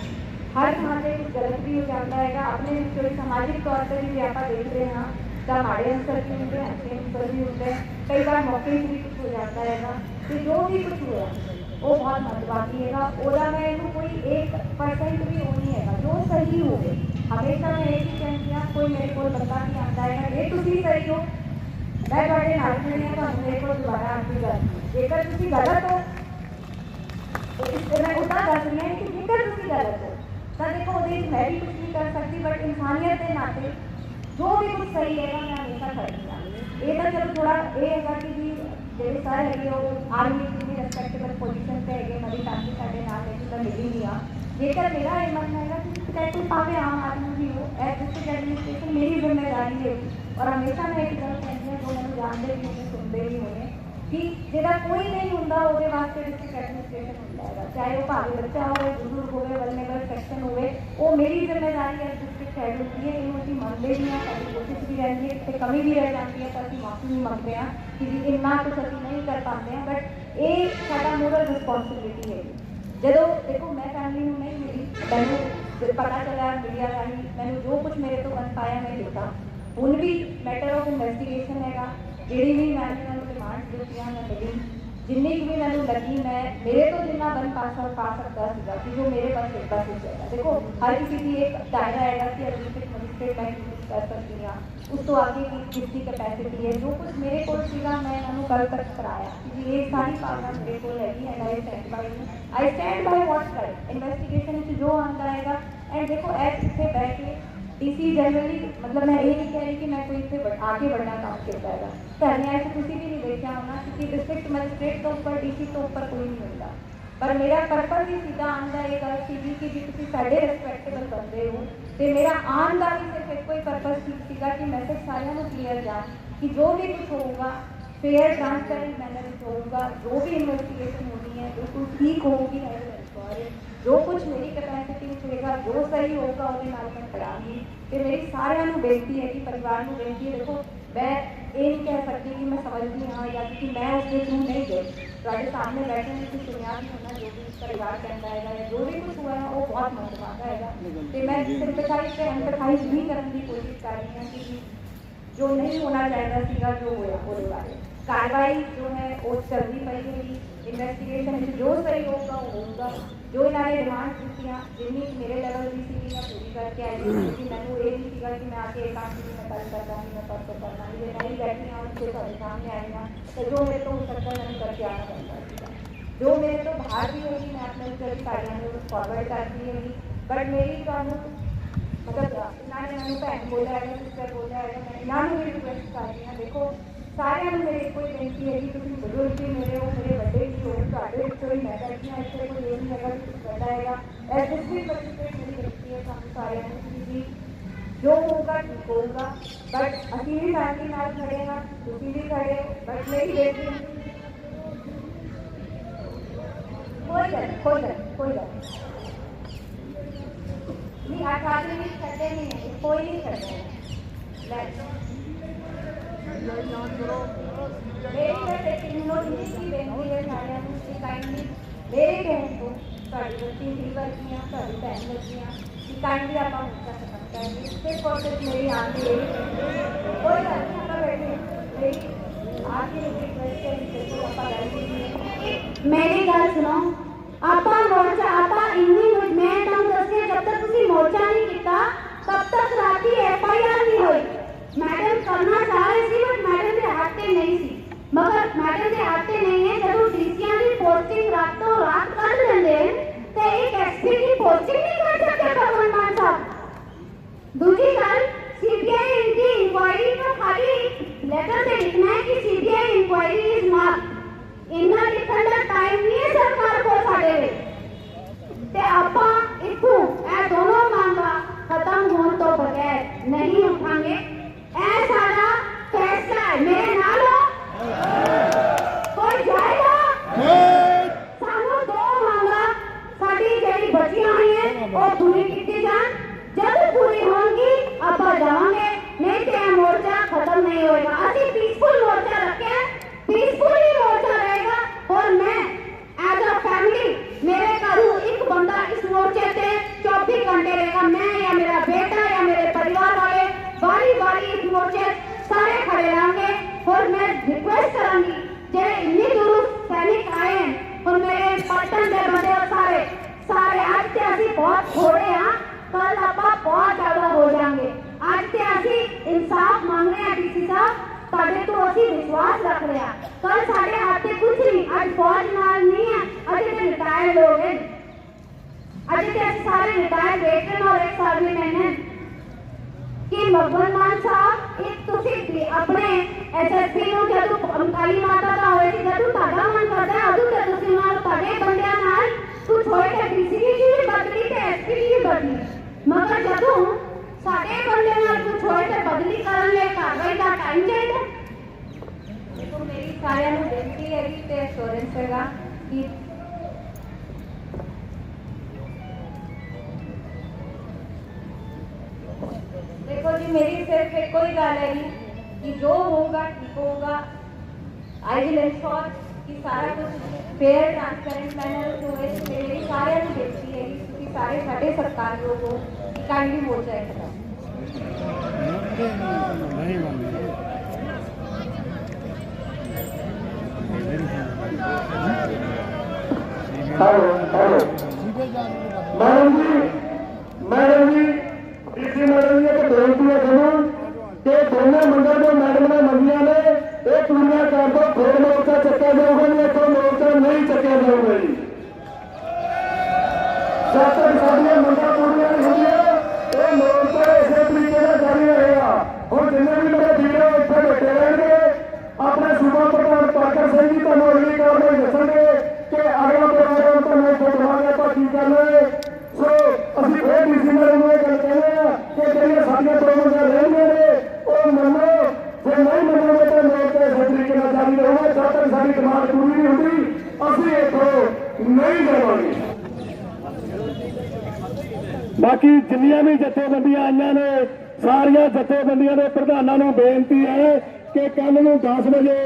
ਹਰ ਥਾਂ ਤੇ ਕੁਝ ਗਲਤ ਵੀ ਹੋ ਜਾਂਦਾ ਹੈਗਾ ਆਪਣੇ ਜਿਹੜੇ ਸਮਾਜਿਕ ਤੌਰ ਤੇ ਵੀ ਆਪਾਂ ਦੇਖਦੇ ਹਾਂ ਤਾਂ ਮਾੜੇ ਅਨਸਰ ਵੀ ਹੁੰਦੇ ਹਨ ਅੱਛੇ ਅਨਸਰ ਵੀ ਹੁੰਦੇ ਹਨ ਕਈ ਵਾਰ ਮੌਕੇ 'ਤੇ ਵੀ ਕੁਝ ਹੋ ਜਾਂਦਾ ਹੈਗਾ ਤੇ ਜੋ ਵੀ ਕੁਝ ਹੋਇਆ ਉਹ ਬਹੁਤ ਮਹੱਤਵਪੂਰਨ ਹੈਗਾ ਉਹਦਾ ਮੈਂ ਇਹਨੂੰ ਕੋਈ 1% ਵੀ ਉਹ ਨਹੀਂ ਹੈਗਾ ਜੋ ਸਹੀ ਹੋਵੇ ਹਮੇਸ਼ਾ ਮੈਂ ਇਹ ਹੀ ਕਹਿੰਦੀ ਹਾਂ ਕੋਈ ਮੇਰੇ ਕੋਲ ਬੰਦਾ ਨਹੀਂ ਆਉਂਦਾ ਹੈਗਾ ਇਹ ਤੁਸੀਂ ਸਹੀ ਹੋ ਮੈਂ ਤੁਹਾਡੇ ਨਾਲ ਖੜੀ ਹਾਂ ਤੁਹਾਨੂੰ ਮੇਰੇ ਕੋਲ ਦੁਬਾਰਾ ਆਉਣ ਦੀ ਗੱਲ ਨਹੀਂ। ਜੇਕਰ ਤੁਸੀਂ ਗਲਤ ਹੋ ਤੇ ਮੈਂ ਉਦਾਂ ਦੱਸ ਰਹੀ ਹਾਂ ਕਿ ਜੇਕਰ ਤੁਸੀਂ ਗਲਤ ਹੋ ਤਾਂ ਦੇਖੋ ਉਹਦੇ ਵਿੱਚ ਮੈਂ ਵੀ ਕੁਝ ਨਹੀਂ ਕਰ ਸਕਦੀ ਬਟ ਇਨਸਾਨੀਅਤ ਦੇ ਨਾਤੇ ਜੋ ਵੀ ਕੁਝ ਸਹੀ ਹੈਗਾ ਮੈਂ ਹਮੇਸ਼ਾ ਖੜੀ ਹਾਂ ਇਹ ਤਾਂ ਚਲੋ ਥੋੜਾ ਇਹ ਹੈਗਾ ਕਿ ਜੀ ਜਿਹੜੇ ਸਾਰੇ ਹੈਗੇ ਉਹ ਆਰਮੀ ਦੀ ਰਿਸਪੈਕਟੇਬਲ ਪੋਜੀਸ਼ਨ ਤੇ ਹੈਗੇ ਮੇਰੀ ਫੈਮਿਲੀ ਸਾਡੇ ਨਾਲ ਹੈ ਤਾਂ ਮਿਲੀ ਨਹੀਂ ਆ ਜੇਕਰ ਮੇਰਾ ਇਹ ਮੰਨਣਾ ਹੈਗਾ ਕਿ ਚਾਹੇ ਕੋਈ ਭਾਵੇਂ ਆਮ ਆਦਮੀ ਵੀ ਹੋ ਐਡਮਿਨਿਸਟ੍ਰੇਸ਼ਨ ਐਡਮਿਨਿਸਟ੍ਰੇਸ਼ਨ ਮੇਰੀ ਜ਼ਿੰਮੇਵਾਰੀ ਹੈ ਔਰ ਹਮੇਸ਼ਾ ਮੈਂ ਇੱਕ ਗੱਲ ਕਹਿੰਦੀ ਹਾਂ ਜੋ ਮੈਨੂੰ ਜਾਣਦੇ ਵੀ ਹੋਣੇ ਸੁਣਦੇ ਵੀ ਹੋਣੇ ਕਿ ਜਿਹੜਾ ਕੋਈ ਨਹੀਂ ਹੁੰਦਾ, ਉਹਦੇ ਵਾਸਤੇ ਡਿਸਟ੍ਰਿਕਟ ਐਡਮਿਨਿਸਟ੍ਰੇਸ਼ਨ ਹੁੰਦਾ ਹੈਗਾ। ਚਾਹੇ ਉਹ ਭਾਵੇਂ ਬੱਚਾ ਹੋਵੇ, ਬਜ਼ੁਰਗ ਹੋਵੇ ਵਲਨੇਬਲ ਸੈਕਸ਼ਨ ਹੋਵੇ, ਉਹ ਮੇਰੀ ਜ਼ਿੰਮੇਵਾਰੀ ਹੈ ਡਿਸਟ੍ਰਿਕਟ ਹੈਡ ਹੁੰਦੀ ਹੈ ਇਹਨੂੰ ਅਸੀਂ ਮੰਨਦੇ ਵੀ ਹਾਂ, ਸਾਡੀ ਕੋਸ਼ਿਸ਼ ਵੀ ਰਹਿੰਦੀ ਹੈ ਤੇ ਕਮੀ ਵੀ ਰਹਿ ਜਾਂਦੀ ਹੈ ਤਾਂ ਅਸੀਂ ਮਾਫੀ ਵੀ ਮੰਗਦੇ ਹਾਂ ਕਿ ਜੀ ਇੰਨਾ ਕੁਝ ਅਸੀਂ ਨਹੀਂ ਕਰ ਪਾਉਂਦੇ ਹਾਂ। ਬਟ ਇਹ ਸਾਡਾ ਮੋਰਲ ਰਿਸਪੌਂਸਿਬਿਲਿਟੀ ਹੈ। ਜਦੋਂ ਦੇਖੋ, ਮੈਂ ਫੈਮਿਲੀ ਨੂੰ ਨਹੀਂ ਮਿਲੀ, ਮੈਨੂੰ ਪਤਾ ਚੱਲਿਆ ਮੀਡੀਆ ਰਾਹੀਂ, ਮੈਨੂੰ ਜੋ ਕੁਝ ਮੇਰੇ ਤੋਂ ਬਣ ਪਾਇਆ ਮੈਂ ਦਿੱਤਾ ਹੁਣ ਵੀ ਮੈਟਰ ਆਫ ਇਨਵੈਸਟੀਗੇਸ਼ਨ ਹੈਗਾ। ਜਿਹੜੀ ਵੀ ਮੈਂ ਇਹਨਾਂ ਨੂੰ ਡਿਮਾਂਡ ਦਿੱਤੀਆਂ ਮੈਂ ਮਿਲੀ ਜਿੰਨੀ ਕੁ ਵੀ ਮੈਨੂੰ ਲੱਗੀ ਮੈਂ, ਮੇਰੇ ਤੋਂ ਜਿੰਨਾ ਬਣ ਪਾ ਸਕ ਪਾ ਸਕਦਾ ਸੀਗਾ ਕਿ ਜੋ ਮੇਰੇ ਪਾਸ ਦਿੱਤਾ ਸੀ ਚਾਹੀਦਾ ਦੇਖੋ, ਹਰ ਕਿਸੇ ਦੀ ਇੱਕ ਦਾਇਰਾ ਹੈਗਾ ਕਿ ਐਡਵੋਕੇਟ ਮੈਜਿਸਟ੍ਰੇਟ ਮੈਂ ਕੁਝ ਕਰ ਸਕਦੀ ਹਾਂ, ਉਸ ਤੋਂ ਅੱਗੇ ਕੀ ਕਿਸ ਦੀ ਕੈਪੈਸਿਟੀ ਹੈ, ਜੋ ਕੁਝ ਮੇਰੇ ਕੋਲ ਸੀਗਾ, ਮੈਂ ਇਹਨਾਂ ਨੂੰ ਕੱਲ ਤੱਕ ਕਰਾਇਆ। ਕਿ ਜੀ, ਇਹ ਸਾਰੀ ਪਾਵਰ ਮੇਰੇ ਕੋਲ ਹੈਗੀ and I stand by I stand by what ਕਰ ਇਨਵੈਸਟੀਗੇਸ਼ਨ ਵਿੱਚ ਜੋ ਆਉਂਦਾ ਹੈਗਾ ਐਂਡ ਦੇਖੋ ਐਸ ਇੱਥੇ ਬੈਠ ਕੇ ਡੀਸੀ ਜਨਰਲੀ ਮਤਲਬ ਮੈਂ ਇਹ ਨਹੀਂ ਕਹਿ ਰਹੀ ਕਿ ਮੈਂ ਕੋਈ ਇੱਥੇ ਵੱਡ- ਆ ਕੇ ਵੱਡਾ ਕੰਮ ਕੀਤਾ ਹੈਗਾ ਧਰਨੇ ਆਏ ਤੁਸੀਂ ਵੀ ਨਹੀਂ ਦੇਖਿਆ ਹੋਣਾ ਕਿ ਡਿਸਟ੍ਰਿਕਟ ਮੈਜਿਸਟ੍ਰੇਟ ਤੋਂ ਉੱਪਰ ਡੀਸੀ ਤੋਂ ਉੱਪਰ ਕੋਈ ਨਹੀਂ ਹੁੰਦਾ ਪਰ ਮੇਰਾ ਪਰਪਸ ਹੀ ਸਿੱਧਾ ਆਉਂਦਾ ਇਹ ਗੱਲ ਸੀਗੀ ਕਿ ਜੀ ਤੁਸੀਂ ਸਾਡੇ ਰਿਸਪੈਕਟੇਬਲ ਬੰਦੇ ਹੋ ਤੇ ਮੇਰਾ ਆਉਣ ਦਾ ਵੀ ਸਿਰਫ ਇੱਕੋ ਹੀ ਪਰਪਸ ਸੀਗਾ ਕਿ ਮੈਸੇਜ ਸਾਰਿਆਂ ਨੂੰ ਕਲੀਅਰ ਜਾ ਕਿ ਜੋ ਵੀ ਕੁਝ ਹੋਊਗਾ ਫੇਅਰ ਟ੍ਰਾਂਸਪੇਰੈਂਟ ਮੈਨਰ ਵਿੱਚ ਹੋਊਗਾ ਜੋ ਵੀ ਜੋ ਕੁਝ ਮੇਰੀ ਕੈਪੈਸਿਟੀ ਵਿੱਚ ਹੋਏਗਾ ਜੋ ਸਹੀ ਹੋਊਗਾ, ਉਹਦੇ ਨਾਲ ਮੈਂ ਕਰਾਂਗੀ। ਤੇ ਮੇਰੀ ਸਾਰਿਆਂ ਨੂੰ ਬੇਨਤੀ ਹੈ ਕਿ ਪਰਿਵਾਰ ਨੂੰ ਬੇਨਤੀ ਹੈ, ਦੇਖੋ, ਮੈਂ ਇਹ ਨਹੀਂ ਕਹਿ ਸਕਦੀ ਕਿ ਮੈਂ ਸਮਝਦੀ ਹਾਂ ਜਾਂ ਕਿ ਮੈਂ ਉਸ ਦੇ ਥਰੂ ਨਹੀਂ ਗਈ। ਤੁਹਾਡੇ ਸਾਹਮਣੇ ਬੈਠੇ ਨੇ ਤੁਸੀਂ ਸੁਣਿਆ ਵੀ ਹੋਣਾ, ਜੋ ਵੀ ਪਰਿਵਾਰ ਕਹਿੰਦਾ ਹੈਗਾ ਜਾਂ ਜੋ ਵੀ ਕੁਝ ਹੋਇਆ, ਉਹ ਬਹੁਤ ਮਹੱਤਵਪੂਰਨ ਹੈਗਾ। ਤੇ ਮੈਂ ਸਿੰਪਥਾਈਜ਼ ਤੇ ਐਮਪਥਾਈਜ਼ ਵੀ ਕਰਨ ਦੀ ਕੋਸ਼ਿਸ਼ ਕਰ ਰਹੀ ਹਾਂ ਕਿ ਜੋ ਨਹੀਂ ਹੋਣਾ ਚਾਹੀਦਾ ਸੀਗਾ, ਜੋ ਹੋਇਆ, ਉਹਦੇ ਬਾਰੇ। ਕਾਰਵਾਈ ਜੋ ਹੈ ਉਹ ਚੱਲਦੀ ਪਈ ਹੈਗੀ ਇਨਵੈਸਟੀਗੇਸ਼ਨ ਵਿੱਚ ਜੋ ਸਹੀ ਹੋਊਗਾ ਉਹ ਹੋਊਗਾ ਜੋ ਇਹਨਾਂ ਨੇ ਡਿਮਾਂਡ ਕੀਤੀਆਂ ਜਿੰਨੀ ਕੁ ਮੇਰੇ ਲੈਵਲ ਦੀ ਸੀ ਮੈਂ ਪੂਰੀ ਕਰਕੇ ਆਈ ਹਾਂ ਕਿ ਮੈਨੂੰ ਇਹ ਨਹੀਂ ਸੀਗਾ ਕਿ ਮੈਂ ਆ ਕੇ ਇਹ ਕੰਮ ਨਹੀਂ ਮੈਂ ਕੱਲ ਕਰਦਾ ਨਹੀਂ ਮੈਂ ਪਰਸੋਂ ਕਰਨਾ ਨਹੀਂ ਜੇ ਨਹੀਂ ਬੈਠੀ ਹਾਂ ਤੇ ਤੁਹਾਡੇ ਸਾਹਮਣੇ ਆਈ ਹਾਂ ਤੇ ਜੋ ਮੇਰੇ ਤੋਂ ਹੋ ਸਕਦਾ ਹੈ ਮੈਨੂੰ ਕਰਕੇ ਆਉਣਾ ਪੈਂਦਾ ਸੀਗਾ ਜੋ ਮੇਰੇ ਤੋਂ ਬਾਹਰ ਵੀ ਹੋਈ ਮੈਂ ਆਪਣੇ ਉੱਤੇ ਸਾਰਿਆਂ ਨੂੰ ਫਾਰਵਰਡ ਕਰਦੀ ਹੈਗੀ ਬਟ ਮੇਰੀ ਤੁਹਾਨੂੰ ਮਤਲਬ ਇਹਨਾਂ ਨੇ ਮੈਨੂੰ ਭੈਣ ਬੋਲਿਆ ਹੈ ਸਿਸਟਰ ਸਾਰਿਆਂ ਨੂੰ ਮੇਰੀ ਕੋਈ ਬੇਨਤੀ ਹੈ ਕਿ ਤੁਸੀਂ ਬਜ਼ੁਰਗ ਵੀ ਮੇਰੇ ਹੋ ਮੇਰੇ ਵੱਡੇ ਵੀ ਹੋ ਤੁਹਾਡੇ ਵਿੱਚੋਂ ਹੀ ਮੈਂ ਬੈਠੀ ਹਾਂ ਇੱਥੇ ਕੋਈ ਇਹ ਨਹੀਂ ਹੈਗਾ ਕਿ ਕੁਛ ਵੱਡਾ ਹੈਗਾ। ਐਸ ਵੀ ਬੱਚੇ ਮੇਰੀ ਬੇਨਤੀ ਹੈ ਤੁਹਾਨੂੰ ਸਾਰਿਆਂ ਨੂੰ ਕਿ ਜੀ ਜੋ ਹੋਊਗਾ ਠੀਕ ਹੋਊਗਾ ਬਟ ਅਸੀਂ ਵੀ ਫੈਮਿਲੀ ਨਾਲ ਖੜੇ ਹਾਂ ਤੁਸੀਂ ਵੀ ਖੜੇ ਹੋ ਬਟ ਮੇਰੀ ਬੇਨਤੀ ਕੋਈ ਗੱਲ ਕੋਈ ਗੱਲ ਨਹੀਂ, ਕੋਈ ਗੱਲ ਨਹੀਂ। ਨਹੀਂ ਆठ ਨਹੀਂ ਛੱਡੇ ਨਹੀਂ ਹੈ ਕੋਈ ਨਹੀਂ ਛੱਡੇ ਲੈ ਮੇਰੀ ਤਾਂ ਟੈਕਨੋਲੋਜੀ ਦੀ ਬੇਨਤੀ ਹੈ ਸਾਰਿਆਂ ਨੂੰ ਕਿ ਕਾਈਂਡਲੀ ਮੇਰੇ ਕਹਿਣ ਤੋਂ ਸਾਡੀ ਬੱਚੀ ਦੀ ਵਰਗੀਆਂ ਸਾਡੀ ਭੈਣ ਵਰਗੀਆਂ ਕਿ ਕਾਈਂਡਲੀ ਆਪਾਂ ਮੁੱਕਾ ਖਤਮ ਕਰਾਂਗੇ ਸਿਰਫ ਔਰ ਸਿਰਫ ਮੇਰੀ ਆਂਟੀ ਇਹ ਕੋਈ ਗੱਲ ਨਹੀਂ ਆਪਾਂ ਬੈਠੇ ਮੇਰੀ ਆਖਿਰ ਰਿਕਵੈਸਟ ਹੈ ਕਿ ਦੇਖੋ ਆਪਾਂ ਗੱਲ ਕੀਤੀ ਮੇਰੀ ਗੱਲ ਸੁਣੋ ਆਪਾਂ ਮੋਰਚਾ ਆਪਾਂ ਇੰਨੀ ਮੁ- ਮੈਂ ਤੁਹਾਨੂੰ ਦੱਸਿਆ ਜਦ ਤੱਕ ਤੁਸੀਂ ਮੋਰਚਾ ਨਹੀਂ ਕੀਤਾ ਤਬ ਤੱਕ ਰਾਤੀ ਐਫ ਆਈ ਆਰ ਨਹੀਂ ਹੋਈ ਮੈਡਮ, ਕਰਨਾ ਚਾਹ ਰਹੀ ਸੀ ਬਟ ਮੈਡਮ ਦੇ ਹੱਥ ਤੇ ਨਹੀਂ ਸੀ। ਮਗਰ ਮੈਡਮ ਦੇ ਹੱਥ ਤੇ ਨਹੀਂ ਹੈ, ਜਦੋਂ ਡੀਸੀਆਂ ਦੀ ਪੋਸਟਿੰਗ ਰਾਤੋਂ ਰਾਤ ਕੱਢ ਲੈਂਦੇ ਤੇ ਇੱਕ ਐਸਪੀ ਦੀ ਪੋਸਟਿੰਗ ਨਹੀਂ ਕਰ ਸਕਦੇ, ਭਗਵੰਤ ਮਾਨ ਸਾਹਿਬ। ਦੂਜੀ ਗੱਲ ਸੀਬੀਆਈ ਇਨਕੀ ਇਨਕੁਆਇਰੀ ਨੂੰ ਖਾਲੀ ਲੈਟਰ ਤੇ ਲਿਖਣਾ ਹੈ ਕਿ ਸੀਬੀਆਈ ਇਨਕੁਆਇਰੀ ਇਜ਼ ਨਾਟ ਇੰਨਾ ਲਿਖਣ ਦਾ ਟਾਈਮ ਨਹੀਂ ਹੈ ਸਰਕਾਰ मध्ये सारे सारे आज ते असी बहुत थोड़े हैं, कल अपा बहुत ज़्यादा हो जाएँगे। आज ते असी इंसाफ मांग हैं किसी का ताकि तो असी विश्वास रख रहे कल साढ़े हाथ में कुछ नहीं आज फौज मार नहीं है अजय ते रिटायर्ड लोग हैं। अजय ते असी सारे रिटायर्ड वेटरन और एक सर्वी मैन हैं कि मकबूल मान साहब, एक ਤੁਸੀਂ ਆਪਣੇ ਐਸਐਸਪੀ ਨੂੰ ਜਦੋਂ ਕਾਲੀ ਮਾਤਾ ਦਾ ਹੋਇਆ ਸੀ ਜਦੋਂ ਤੁਹਾਡਾ ਮਨ ਕਰਦਾ ਹੈ ਉਦੋਂ ਤੇ ਤੁਸੀਂ ਨਾਲ ਤੁਹਾਡੇ ਬੰਦਿਆਂ ਨਾਲ ਕੁਝ ਹੋਏ ਤੇ ਡੀਸੀ ਜੀ ਵੀ ਬਦਲੀ ਤੇ ਐਸਪੀ ਜੀ ਵੀ ਬਦਲੀ ਮਗਰ ਜਦੋਂ ਸਾਡੇ ਬੰਦਿਆਂ ਨਾਲ ਕੁਝ ਹੋਏ ਤੇ ਬਦਲੀ ਕਰਨ ਲਈ ਕਾਰਵਾਈ ਦਾ ਟਾਈਮ ਚਾਹੀਦਾ ਦੇਖੋ ਮੇਰੀ ਸਾਰਿਆਂ ਨੂੰ ਬੇਨਤੀ ਹੈ ਤੇ ਅਸ਼ੋਰੈਂਸ ਹੈਗਾ ਕਿ ਦੇਖੋ ਜੀ ਮੇਰੀ ਸਿਰਫ ਇੱਕੋ ਹੀ ਗੱਲ ਹੈ ਕਿ ਜੋ ਹੋਊਗਾ ਠੀਕ ਹੋਊਗਾ ਆਈ ਵਿਲ ਇਨਸ਼ੋਰ ਕਿ ਸਾਰਾ ਕੁਝ ਫੇਅਰ ਟ੍ਰਾਂਸਪੇਰੈਂਟ ਮੈਨਰ ਵਿੱਚ ਹੋਵੇ ਤੇ ਮੇਰੀ ਸਾਰਿਆਂ ਨੂੰ ਬੇਨਤੀ ਹੈ ਕਿ ਤੁਸੀਂ ਸਾਰੇ ਸਾਡੇ ਸਰਕਾਰ ਲੋਕ ਹੋ ਕਾਈਂਡਲੀ ਹੋ ਜਾਏ ਖਤਮ ਮੈਡਮ ਜੀ ਮੈਡਮ ਜੀ ਇਸੇ ਮੈਡਮ ਜੀ ਇੱਕ ਬੇਨਤੀ ਹੈ ਤੁਹਾਨੂੰ ਕਿ ਦੋਨੇ ਮੰਗਲ ਜੋ ਮੈਡਮ ਨੇ ਮੰਗੀਆਂ ਨੇ ਇਹ ਪੂਰੀਆਂ ਕਰ ਦੋ ਫਿਰ ਮੋਰਚਾ ਚੱਕਿਆ ਜਾਊਗਾ ਨਹੀਂ ਇੱਥੋਂ ਮੋਰਚਾ ਨਹੀਂ ਚੱਕਿਆ ਜਾਊਗਾ ਜੀ ਜਦ ਤੱਕ ਸਾਡੀਆਂ ਮੰਗਾਂ ਪੂਰੀਆਂ ਨਹੀਂ ਹੁੰਦੀਆਂ ਇਹ ਮੋਰਚਾ ਇਸੇ ਤਰੀਕੇ ਨਾਲ ਜਾਰੀ ਰਹੇਗਾ ਹੁਣ ਜਿੰਨੇ ਵੀ ਮੇਰੇ ਵੀਡੀਓ ਇੱਥੇ ਬੈਠੇ ਰਹਿਣਗੇ ਆਪਣੇ ਸੂਬਾ ਪ੍ਰਧਾਨ ਪਾਕਰ ਸਿੰਘ ਜੀ ਤੁਹਾਨੂੰ ਅਗਲੀ ਕਾਰਵਾਈ ਦੱਸਣਗੇ ਕਿ ਅਗਲਾ ਪ੍ਰੋਗਰਾਮ ਤੁਹਾਨੂੰ ਇੱਥੇ ਦਵਾਂਗੇ ਆਪਾਂ ਕੀ ਕਰਨਾ ਹੈ ਸੋ ਅਸੀਂ ਫੇਰ ਡੀਸੀ ਮੈਡਮ ਨੂੰ ਇਹ ਗੱਲ ਕਹਿੰਦੇ ਆ ਕਿ ਜਿਹੜੀਆਂ ਸਾਡੀਆਂ ਪ੍ਰੋਗਰਾਮਾਂ ਰਹਿੰਦੇ ਨੇ ਉਹ ਮੰਨੋ ਜੇ ਨਹੀਂ ਮੰਨੋਗੇ ਤਾਂ ਮੋਰਚਾ ਇਸੇ ਤਰੀਕੇ ਨਾਲ ਜਾਰੀ ਰਹੂਗਾ ਜਦ ਤੱਕ ਸਾਡੀ ਡਿਮਾਂਡ ਪੂਰੀ ਨਹੀਂ ਹੁੰਦੀ ਅਸੀਂ ਇੱਥੋਂ ਨਹੀਂ ਜਾਵਾਂਗੇ ਬਾਕੀ ਜਿੰਨੀਆਂ ਵੀ ਜਥੇਬੰਦੀਆਂ ਆਈਆਂ ਨੇ ਸਾਰੀਆਂ ਜਥੇਬੰਦੀਆਂ ਦੇ ਪ੍ਰਧਾਨਾਂ ਨੂੰ ਬੇਨਤੀ ਹੈ ਕਿ ਕੱਲ ਨੂੰ 10 ਵਜੇ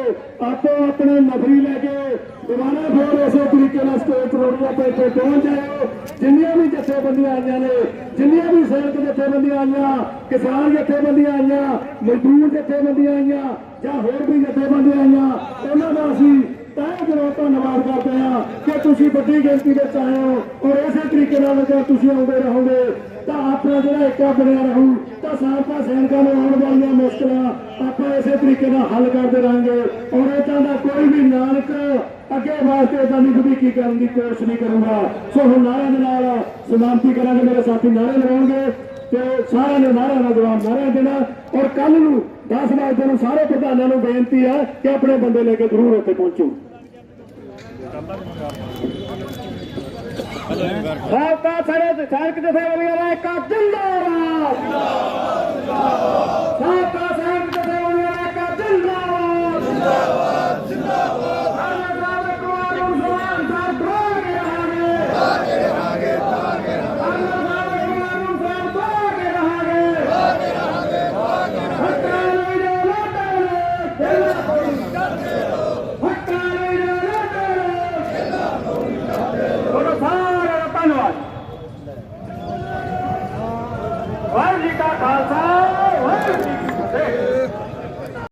ਆਪੋ ਆਪਣੀ ਨਫਰੀ ਲੈ ਕੇ ਦੁਬਾਰਾ ਫੇਰ ਇਸੇ ਤਰੀਕੇ ਨਾਲ ਸਟੇਟ ਰੋਡੀਆਂ ਤੇ ਇੱਥੇ ਪਹੁੰਚ ਜਾਓ ਜਿੰਨੀਆਂ ਵੀ ਜਥੇਬੰਦੀਆਂ ਆਈਆਂ ਨੇ, ਜਿੰਨੀਆਂ ਵੀ ਸੈਨਿਕ ਜਥੇਬੰਦੀਆਂ ਆਈਆਂ, ਕਿਸਾਨ ਜਥੇਬੰਦੀਆਂ ਆਈਆਂ, ਮਜ਼ਦੂਰ ਜਥੇਬੰਦੀਆਂ ਆਈਆਂ ਜਾਂ ਹੋਰ ਵੀ ਜਥੇਬੰਦੀਆਂ ਆਈਆਂ, ਉਹਨਾਂ ਦਾ ਅਸੀਂ ਤਹਿ ਦਿਲੋਂ ਧੰਨਵਾਦ ਕਰਦੇ ਹਾਂ ਕਿ ਤੁਸੀਂ ਵੱਡੀ ਗਿਣਤੀ ਵਿੱਚ ਆਏ ਹੋ ਔਰ ਇਸੇ ਤਰੀਕੇ ਨਾਲ ਜੇ ਤੁਸੀਂ ਆਉਂਦੇ ਰਹੋਗੇ, ਤਾਂ ਆਪਣਾ ਜਿਹੜਾ ਏਕਾ ਬਣਿਆ ਰਹੂ, ਤਾਂ ਸਾਬਕਾ ਸੈਨਿਕਾਂ ਨੂੰ ਆਉਣ ਵਾਲੀਆਂ ਮੁਸ਼ਕਲਾਂ ਆਪਾਂ ਇਸੇ ਤਰੀਕੇ ਨਾਲ ਹੱਲ ਕਰਦੇ ਰਹਾਂਗੇ ਔਰ ਇਹ ਦਾ ਕੋਈ ਵੀ ਨਾਨਕ ਅੱਗੇ ਵਾਸਤੇ ਇਦਾਂ ਦੀ ਵਧੀਕੀ ਕਰਨ ਦੀ ਕੋਸ਼ਿਸ਼ ਨਹੀਂ ਕਰੂੰਗਾ। ਸੋ ਹੁਣ ਨਾਰਿਆਂ ਦੇ ਨਾਲ ਸਮਾਪਤੀ ਕਰਾਂਗੇ, ਮੇਰੇ ਸਾਥੀ ਨਾਰੇ ਲਗਾਉਣਗੇ ਤੇ ਸਾਰਿਆਂ ਨੇ ਨਾਰਿਆਂ ਦਾ ਜਵਾਬ ਨਾਰਿਆਂ ਦੇਣਾ। ਔਰ ਕੱਲ ਨੂੰ 10 ਵਜੇ ਨੂੰ ਸਾਰੇ ਪ੍ਰਧਾਨਾਂ ਨੂੰ ਬੇਨਤੀ ਹੈ ਕਿ ਆਪਣੇ ਬੰਦੇ ਲੈ ਕੇ ਜ਼ਰੂਰ ਉੱਥੇ ਪਹੁੰਚੋ। ਸਾਬਕਾ ਸਾਡੇ ਸੈਨਿਕ ਜਥੇਬੰਦੀਆਂ ਦਾ ਇੱਕ ਜਿੰਦਾਬਾਦ। ਸਾਬਕਾ ਸੈਨਿਕ ਜਥੇਬੰਦੀਆਂ ਦਾ ਇੱਕ ਜਿੰਦਾਬਾਦ। ਜਿੰਦਾਬਾਦ ਜਿੰਦਾਬਾਦ। ਸਾਡੇ ਕਾਨੂੰਨ ਸਮਾਨ ਸਰ ਬੋਗੇ ਰਹਾਂਗੇ ਬਾਗੇ ਰਹਾਂਗੇ। ਬਾਗੇ Baltar!